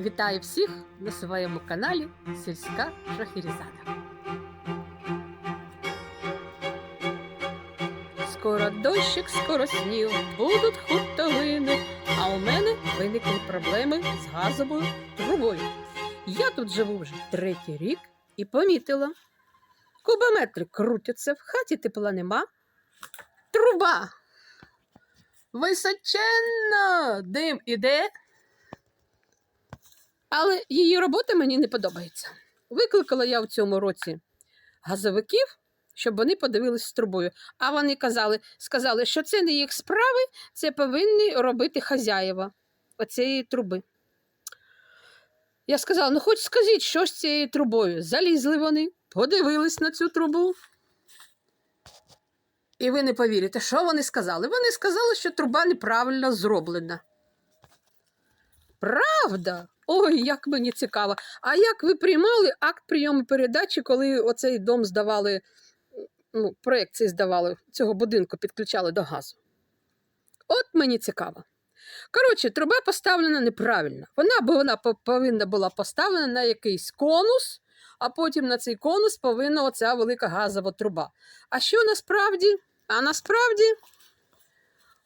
Вітаю всіх на своєму каналі Сільська Шахерезада. Скоро дощик, скоро сніг, будуть хутовини, а у мене виникли проблеми з газовою трубою. Я тут живу вже третій рік і помітила. Кубометри крутяться, в хаті тепла нема. Труба. Височенна дим іде, але її робота мені не подобається. Викликала я в цьому році газовиків, щоб вони подивились з трубою. А вони казали, сказали, що це не їх справи, це повинні робити хазяєва оцієї труби. Я сказала: ну хоч скажіть, що з цією трубою. Залізли вони, подивились на цю трубу. І ви не повірите, що вони сказали? Вони сказали, що труба неправильно зроблена. Правда? Ой, як мені цікаво. А як ви приймали акт прийому передачі, коли оцей дом здавали, ну, проєкт цей здавали, цього будинку підключали до газу? От мені цікаво. Коротше, труба поставлена неправильно. Вона, бо вона повинна була поставлена на якийсь конус, а потім на цей конус повинна оця велика газова труба. А що насправді? А насправді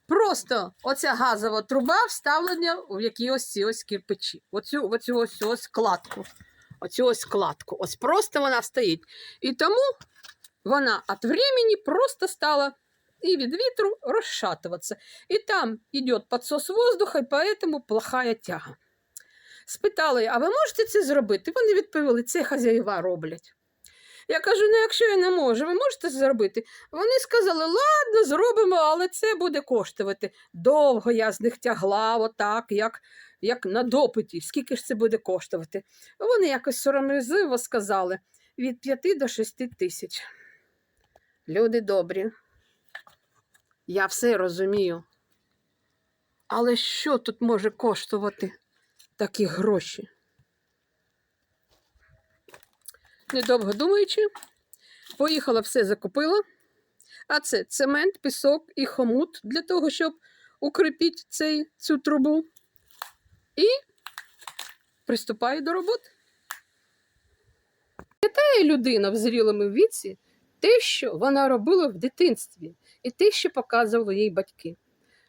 просто оця газова труба вставлена в які ось ці ось кирпичі. Оцю, оцю ось ось кладку. Оцю ось кладку. Ось просто вона стоїть. І тому вона від времени просто стала і від вітру розшатуватися. І там йде підсос воздуха, і поэтому плохая тяга. Спитали, а ви можете це зробити? Вони відповіли, це хазяїва роблять. Я кажу, ну якщо я не можу, ви можете це зробити? Вони сказали, ладно, зробимо, але це буде коштувати. Довго я з них тягла, отак, як, як на допиті. Скільки ж це буде коштувати? Вони якось сором'язливо сказали від 5 до 6 тисяч. Люди добрі. Я все розумію. Але що тут може коштувати такі гроші? Недовго думаючи, поїхала все закупила. А це цемент, пісок і хомут для того, щоб укріпити цей, цю трубу. І приступаю до роботи. Пам'ятає людина в зрілому віці те, що вона робила в дитинстві, і те, що показували їй батьки.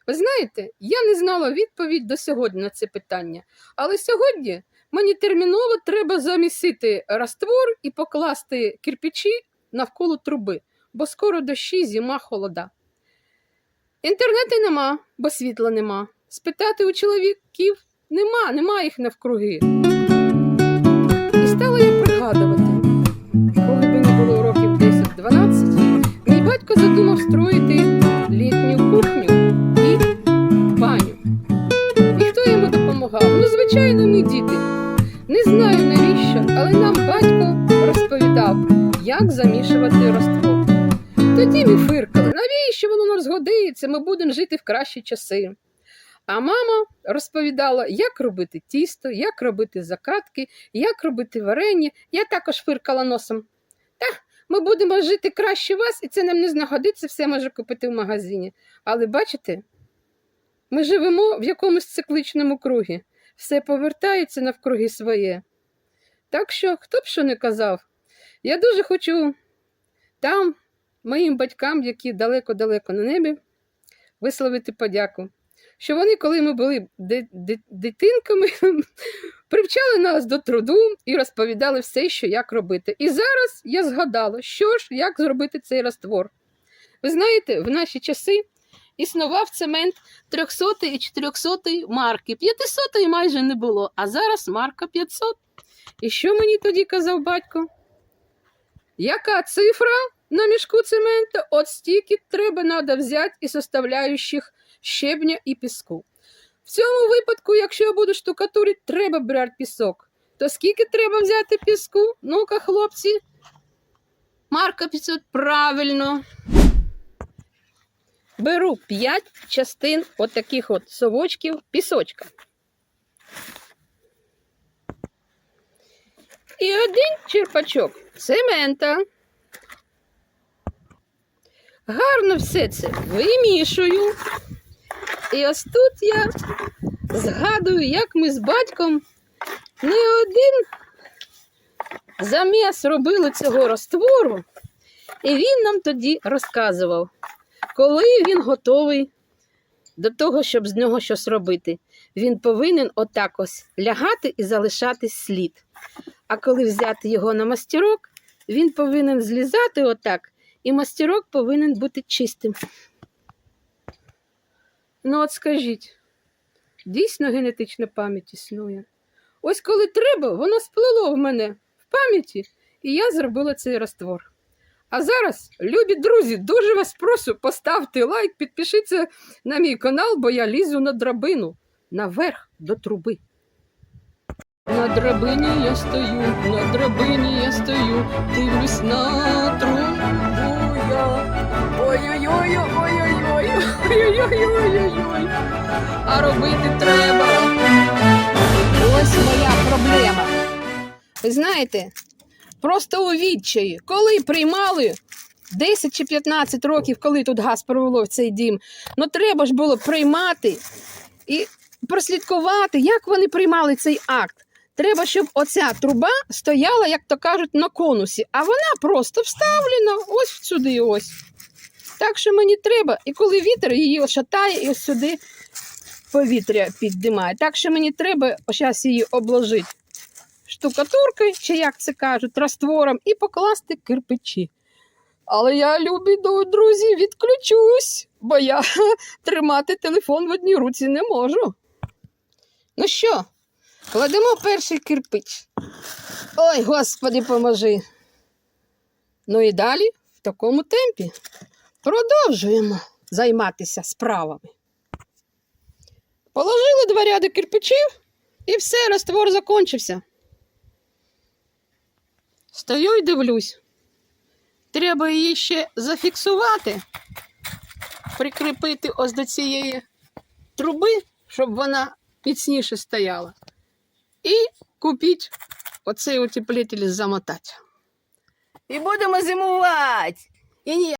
Ви знаєте, я не знала відповідь до сьогодні на це питання, але сьогодні мені терміново треба замісити раствор і покласти кирпичі навколо труби, бо скоро дощі, зима, холода. Інтернету нема, бо світла нема. Спитати у чоловіків нема, нема їх навкруги. І стала я пригадувати, коли мені було років 10-12, мій батько задумав строїти літню кухню як замішувати роствор. Тоді ми фиркали, навіщо воно нам згодиться, ми будемо жити в кращі часи. А мама розповідала, як робити тісто, як робити закатки, як робити варення. Я також фиркала носом. Та, ми будемо жити краще вас, і це нам не знагодиться, все може купити в магазині. Але бачите, ми живемо в якомусь цикличному кругі, все повертається навкруги своє. Так що, хто б що не казав, я дуже хочу там, моїм батькам, які далеко-далеко на небі, висловити подяку. Що вони, коли ми були ди- ди- дитинками, привчали нас до труду і розповідали все, що як робити. І зараз я згадала, що ж, як зробити цей раствор. Ви знаєте, в наші часи існував цемент 300 і 400 марки. 500 майже не було, а зараз марка 500. І що мені тоді казав батько? Яка цифра на мішку цементу? От стільки треба надо взяти із составляючих щебня і піску. В цьому випадку, якщо я буду штукатурити, треба брати пісок. То скільки треба взяти піску? Ну-ка, хлопці. Марка 500, правильно. Беру 5 частин от таких от совочків пісочка. І один черпачок цемента. Гарно все це вимішую. І ось тут я згадую, як ми з батьком не один заміс робили цього розтвору, і він нам тоді розказував, коли він готовий до того, щоб з нього щось робити. Він повинен отак лягати і залишати слід. А коли взяти його на мастерок, він повинен злізати отак, і мастерок повинен бути чистим. Ну, от скажіть, дійсно генетична пам'ять існує. Ось коли треба, воно сплило в мене в пам'яті, і я зробила цей раствор. А зараз, любі друзі, дуже вас прошу, поставте лайк, підпишіться на мій канал, бо я лізу на драбину наверх до труби. На драбині я стою, на драбині я стою, дивлюсь на трубу я. Ой-ой-ой, ой-ой-ой, ой-ой-ой, а робити треба. Ось моя проблема. Ви знаєте, просто у відчаї, коли приймали 10 чи 15 років, коли тут газ провело в цей дім, ну треба ж було приймати і прослідкувати, як вони приймали цей акт. Треба, щоб оця труба стояла, як то кажуть, на конусі, а вона просто вставлена ось сюди ось. Так що мені треба, і коли вітер її ошатає, і ось сюди повітря піддимає. Так що мені треба зараз її обложити штукатуркою, чи як це кажуть, раствором, і покласти кирпичі. Але я, любі друзі, відключусь, бо я тримати телефон в одній руці не можу. Ну що, кладемо перший кирпич. Ой, господи, поможи. Ну і далі в такому темпі продовжуємо займатися справами. Положили два ряди кирпичів і все, раствор закончився. Стою і дивлюсь. Треба її ще зафіксувати, прикріпити ось до цієї труби, щоб вона міцніше стояла. І купіть оцей утеплитель замотати. І будемо зимувати. І ні,